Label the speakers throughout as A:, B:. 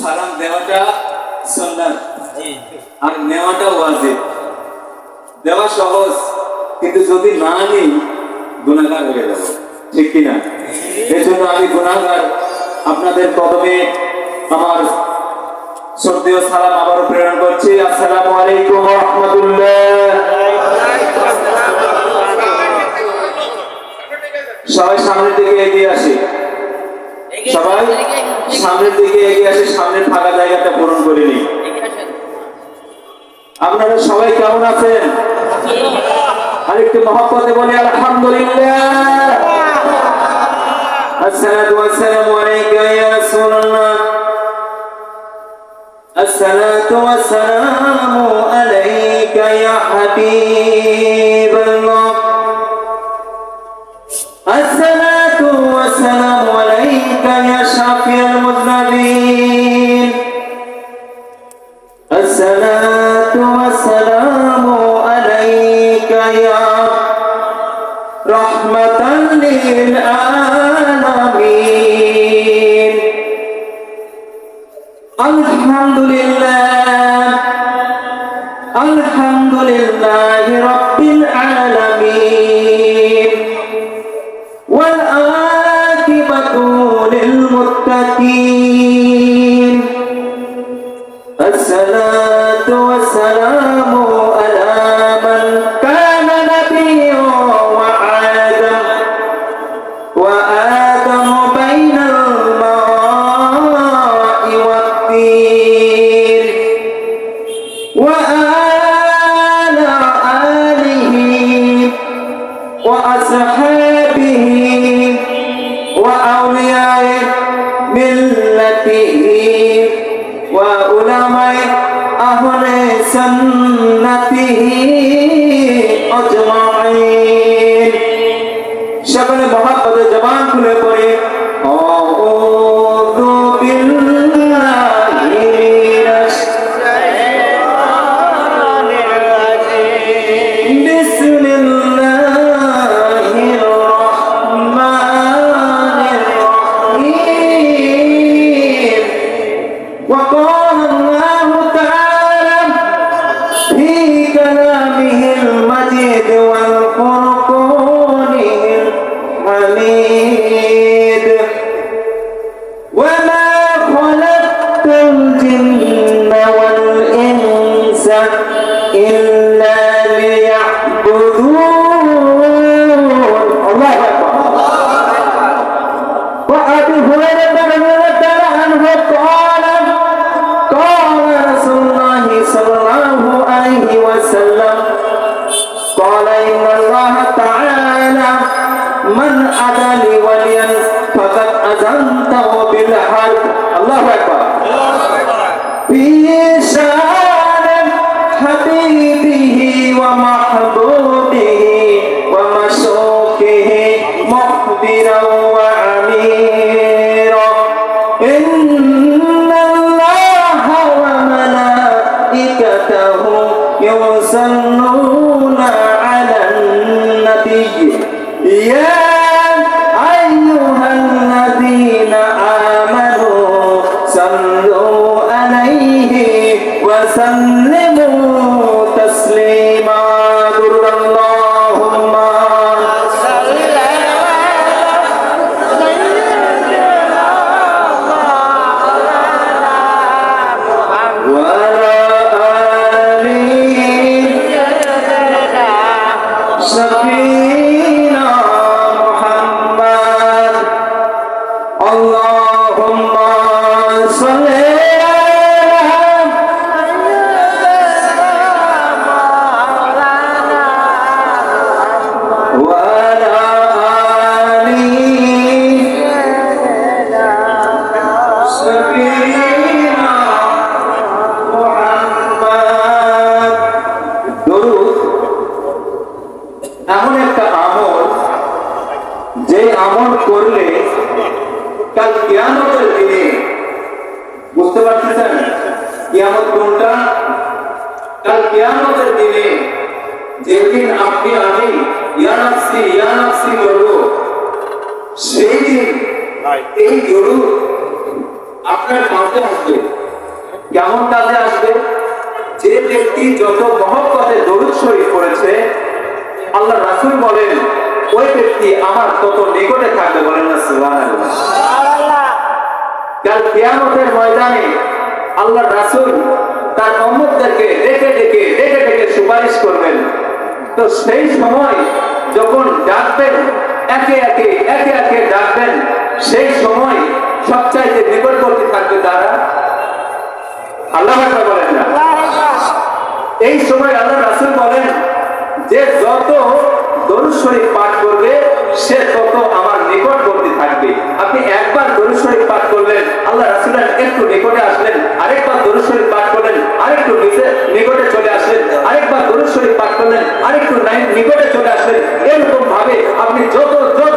A: সালাম দেওয়াটা সুন্নাত।
B: জি।
A: আর নেওয়াটা ওয়াজিব। দেওয়া সহজ কিন্তু যদি না নিই গুণাগার হয়ে যাব। ঠিক কিনা? এর জন্য আমি গুণাগার আপনাদের কদমে আমার শ্রদ্ধেয় সালাম আবারও প্রেরণ করছি। আসসালামু আলাইকুম রহমতুল্লাহ। সবাই সামনের দিকে এগিয়ে আসি। সবাই সামনের দিকে এগিয়ে আসে সামনের ফাঁকা জায়গাটা পূরণ করে আপনারা সবাই কেমন আছেন? আরেকটু মহব্বতে বলি, আলহামদুলিল্লাহ। আসসালাতু ওয়াসসালামু আলাইকা ইয়া রাসূলুল্লাহ। আসসালাতু ওয়াসসালামু আলাইকা ইয়া হাবিবাল্লাহ। আসসালাতু للعالمين সকলে الحميد في شان حبيبه ومحبوبه وسلموا আপনি আমি ইয়ানাফসি ইয়ানাফসি করব। সেই দিন এই গরু আপনার কাজে আসবে। কেমন কাজে আসবে? যে ব্যক্তি যত মহব্বতে দরুদ শরীফ করেছে আল্লাহ রাসূল বলেন ওই ব্যক্তি আমার তত নিকটে থাকবে বলেন না সুবহানাল্লাহ। কাল কিয়ামতের ময়দানে আল্লাহ রাসূল তার উম্মতদেরকে ডেকে ডেকে ডেকে ডেকে সুপারিশ করবেন। তো সেই সময় যখন ডাকবেন, একে একে একে একে ডাকবেন, সেই সময় সবচাইতে নিকটবর্তী থাকবে তারা? আল্লাহ বলেন এই সময় আল্লাহ রাসূল বলেন, যে যত দরুদ পাঠ করবে, সে তত আমার নিকটবর্তী থাকবে। আপনি একবার দরুদ পাঠ করলেন, আল্লাহ রাসূল একটু নিকটে আসলেন, আরেকবার দরুদ পাঠ করলেন, আরেকটু নিচে, নিকটে চলে আসলেন। শরীফ পাঠ করলেন আরেকটু নিকটে চলে আসলেন এরকম ভাবে আপনি যত যত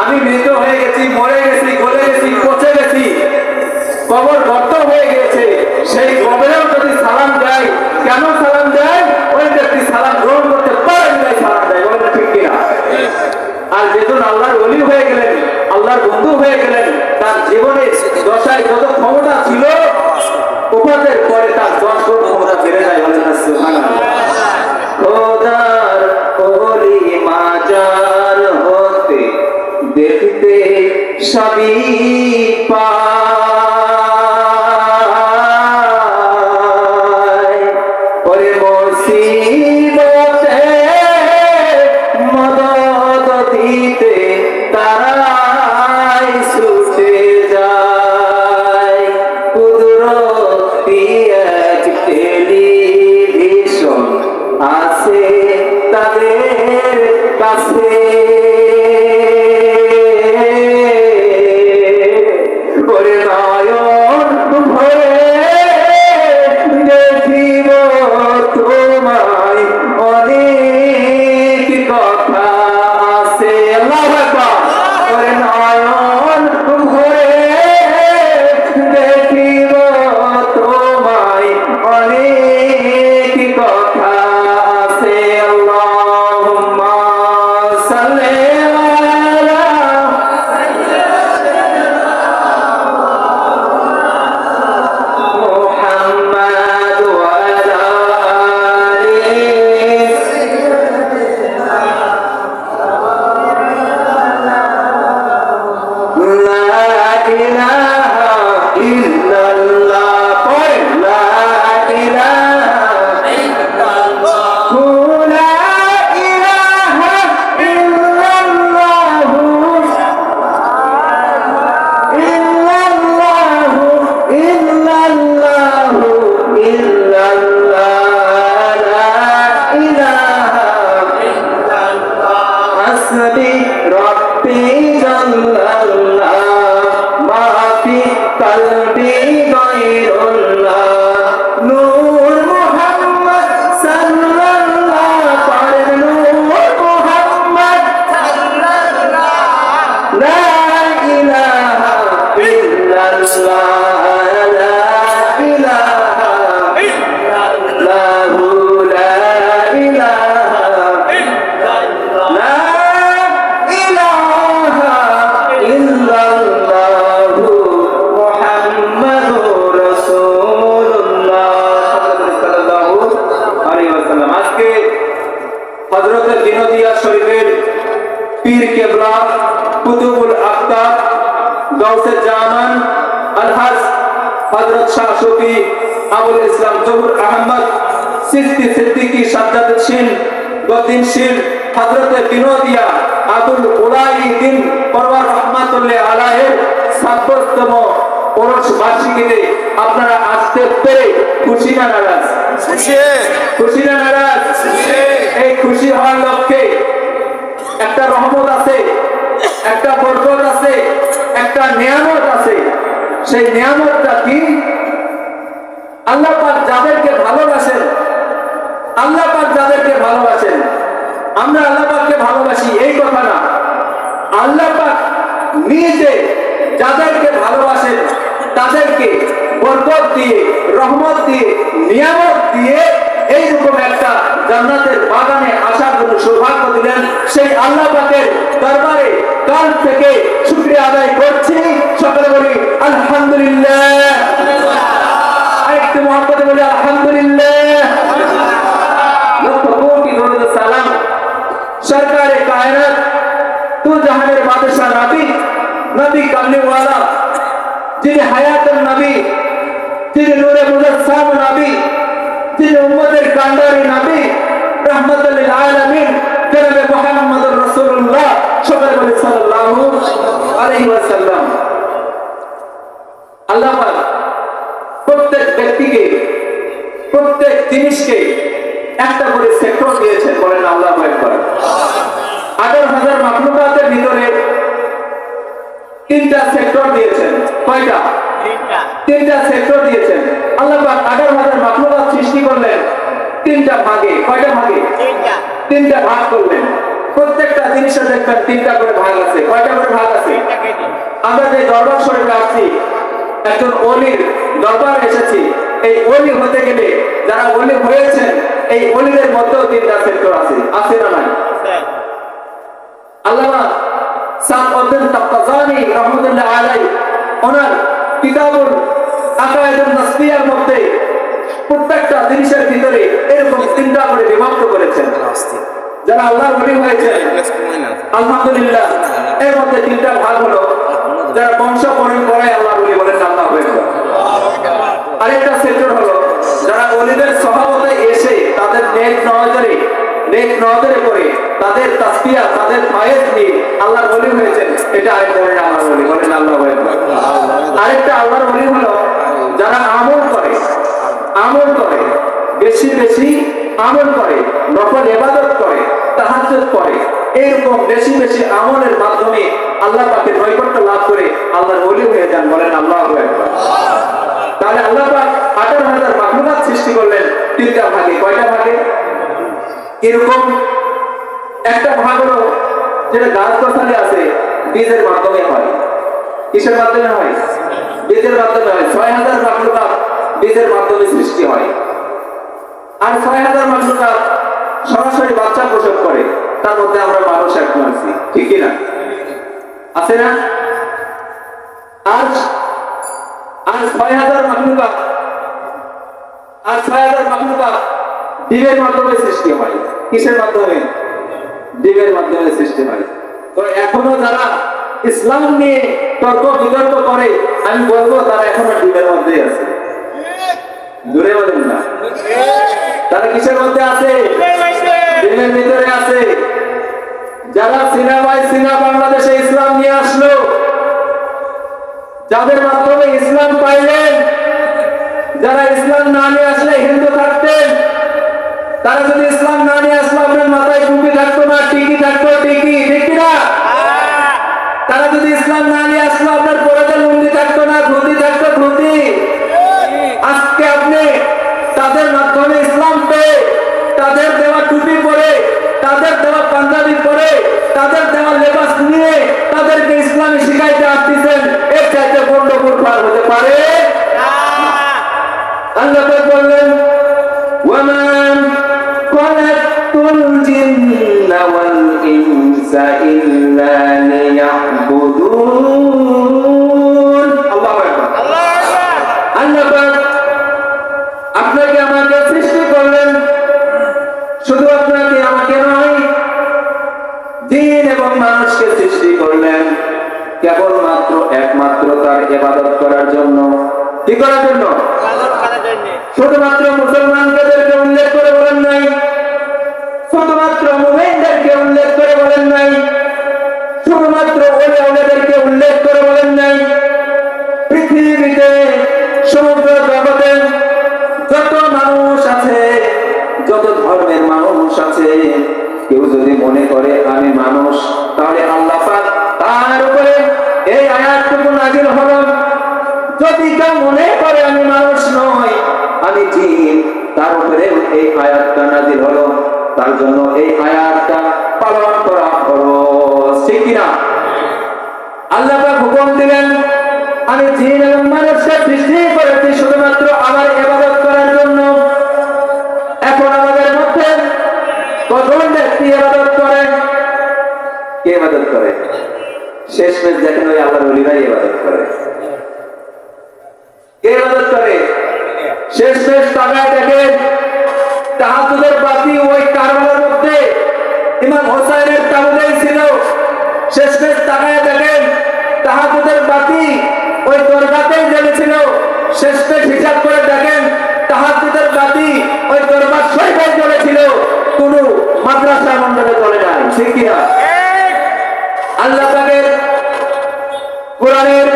A: আমি মৃত হয়ে গেছি, মরে গেছি, গলে গেছি, পচে গেছি। কবর গর্ত হয়ে গেছে সেই কবরেও যদি সালাম দেয়, কেন সালাম দেয়? ওই ব্যক্তি সালাম গ্রহণ করতে পারে তাই সালাম দেয়। ওই ঠিক কিনা? আর যেদিন আল্লাহর অলি হয়ে গেলেন, আল্লাহর বন্ধু হয়ে গেলেন সবই পায় করে দায় হযরত আবুল ইসলাম জহুর আহমদ সিদ্দি সিদ্দিকী সাজ্জাদ সিন গদ্দিন সিন হযরতে বিনোদিয়া আবুল উলাই দিন পরওয়ার রহমাতুল্লাহ আলাইহির সাব্বততম ওরস বার্ষিকীতে আপনারা আসতে পেরে খুশি না নারাজ?
B: খুশি।
A: না নারাজ? এই খুশি হওয়ার লক্ষ্যে একটা রহমত আছে একটা বরকত আছে একটা নিয়ামত আছে। সেই নিয়ামতটা কি? আল্লাহ পাক যাদেরকে ভালোবাসেন, আল্লাহ পাক যাদেরকে ভালোবাসেন, আমরা আল্লাহ পাককে ভালোবাসি, এই কথা না। আল্লাহ পাক নিজে যাদেরকে ভালোবাসেন, তাদেরকে বরকত দিয়ে, রহমত দিয়ে, নিয়ামত দিয়ে এইরকম একটা জান্নাতের বাগানে আসার জন্য সৌভাগ্য দিলেন। সেই আল্লাহ পাকের দরবারে কাল থেকে শুক্রিয়া আদায় করছি। সকলে বলি, আলহামদুলিল্লাহ। আরেকটু মহব্বতে বলি, আলহামদুলিল্লাহ। লক্ষ কোটি ও সালাম। সরকারে কায়নাত তু জাহানের বাদশাহ নবী নবী কামলিওয়ালা যিনি হায়াতুল নবী, যিনি নূরে মুজাসসাম নবী, যিনি উম্মতের কান্ডারি নবী রহমতুল আলামিন, জনাবে মুহাম্মদুর রাসূলুল্লাহ, সকলে বলি সাল্লাল্লাহু আলাইহি ওয়াসাল্লাম। আল্লাহ প্রত্যেক ব্যক্তিকে প্রত্যেক জিনিসকে একটা করে সেক্টর দিয়েছেন বলেন আল্লাহ একবার আঠারো হাজার মাকলুকাতের ভিতরে তিনটা সেক্টর দিয়েছেন। কয়টা? তিনটা। সেক্টর দিয়েছেন। আল্লাহ পাক আঠারো হাজার মাকলুকাত সৃষ্টি করলেন। তিনটা ভাগে কয়টা ভাগে? তিনটা। ভাগ করলেন। প্রত্যেকটা জিনিসে দেখবেন তিনটা করে ভাগ আছে। কয়টা করে ভাগ আছে? আমরা যে দরবার শরীফে আসছি একজন অলির দরবার এসেছি। এই অলি হতে গেলে যারা অলি হয়েছেন, এই অলিদের মধ্যেও তিনটা আছে। আছে না নাই? ওনার কিতাবুল নাসবিয়ার মধ্যে প্রত্যেকটা জিনিসের ভিতরে এরকম তিনটা করে বিভক্ত করেছেন। যারা আল্লাহ ওলি হয়েছেন আলহামদুলিল্লাহ, এর মধ্যে তিনটা ভাগ হলো, যারা বংশ পরম্পরায় আল্লাহ বলি বলেন আরেকটা সেক্টর হলো, যারা অলিদের স্বভাবতে এসে তাদের নেক নজরে নেক নজরে করে তাদের তাসবিয়া, তাদের ফায়েজ নিয়ে আল্লাহর বলি হয়েছেন, এটা আরেক ধরনের আল্লাহর বলি বলেন আল্লাহ আরেকটা আল্লাহর বলি হলো, যারা আমল করে আমল করে, বেশি বেশি আমল করে নকল ইবাদত করে, তাহাজ্জুদ করে, এরকম বেশি বেশি আমলের মাধ্যমে আল্লাহ পাকের নৈকট্য লাভ করে আল্লাহর ওলি হয়ে যান, বলেন আল্লাহ আকবার। তাহলে আল্লাহ পাক আঠারো হাজার মাখলুকাত সৃষ্টি করলেন। তিনটা ভাগে, কয়টা ভাগে? এরকম একটা ভাগ হলো যেটা গাছ গাছালি আছে, বীজের মাধ্যমে হয়। কিসের মাধ্যমে হয়? বীজের মাধ্যমে হয়। ছয় হাজার মাখলুকাত বীজের মাধ্যমে সৃষ্টি হয়। আর ছয় হাজার মাখলুকাত সরাসরি বাচ্চা প্রসব করে। তার মধ্যে আমরা মানুষ এখন আছি ঠিক না? আছে না? আর আর ছয় হাজার মাখলুকা আর ছয় হাজার মাখলুকা ডিমের মাধ্যমে সৃষ্টি হয়। কিসের মাধ্যমে? ডিমের মাধ্যমে সৃষ্টি হয়। তো এখনও যারা ইসলাম নিয়ে তর্ক বিতর্ক করে, আমি বলব তারা এখনও ডিমের মধ্যেই আছে। দূরে বলেন না। তারা কিসের মধ্যে আছে? ডিমের ভিতরে আছে। যারা সিনেমায় সিনা বাংলাদেশে যাদের মাধ্যমে ইসলাম পাইলেন, যারা ইসলাম না নিয়ে আসলে হিন্দু থাকতেন, তারা যদি ইসলাম না নিয়ে আসলো, আপনার মাথায় টুপি থাকতো না, টিকি থাকতো, টিকি, ঠিক তারা যদি ইসলাম না নিয়ে আসলো, আপনার পরেতে লুঙ্গি থাকতো না, ধুতি থাকতো, ধুতি। আজকে আপনি তাদের মাধ্যমে ইসলাম পেয়ে, তাদের দেওয়া টুপি পরে, তাদের দেওয়া পাঞ্জাবি পরে, তাদের দেওয়া লেবাস নিয়ে তাদেরকে ইসলামী শিখাইতে আসতেছেন। আপনাকে আমাকে সৃষ্টি করলেন। শুধু আপনাকে আমাকে নয় করলেন। কেবলমাত্র একমাত্র তার ইবাদত করার জন্য। কি করার জন্য? শুধুমাত্র মুসলমানদেরকে তার উপরে এই আয়াতটা নাজিল হলো। তার জন্য এই আয়াতটা পালন করা হলো। ঠিক কিনা? আল্লাহ পাক হুকুম দিলেন, আমি জিন এবং মানুষকে সৃষ্টি করেছি শুধুমাত্র আমার ইবাদত করার জন্য। এখন আমাদের মধ্যে কজন ব্যক্তি ইবাদত করে? কে ইবাদত করে? শেষ মেশ দেখেন ওই আল্লাহর ওলিরাই ইবাদত করে। কে ইবাদত করে? শেষ মেশ তাকায় দেখেন তাহাজুদের বাতি ওই কারবালার মধ্যে ইমাম হোসাইনের তাবুতেই ছিল। শেষ মেশ তাকায় দেখেন তাহাজুদের বাতি ওই দরগাতেই জ্বলেছিল। শেষ মেশ হিসাব করে দেখেন তাহাজুদের বাতি ওই দরবার শরীফে জ্বলেছিল। কোনো মাদ্রাসা মন্ডলে চলে নাই, ঠিক কিনা আল্লাহ পাকের কোরআনের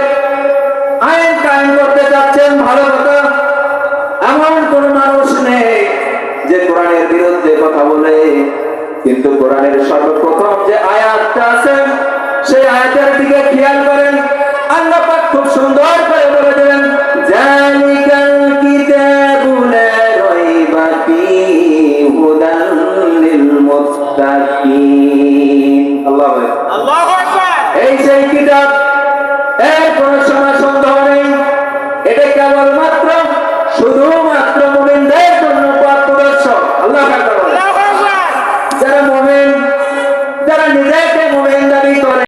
A: আইন কায়েম করতে যাচ্ছেন ভালো কিন্তু কোরআনের সর্বপ্রথম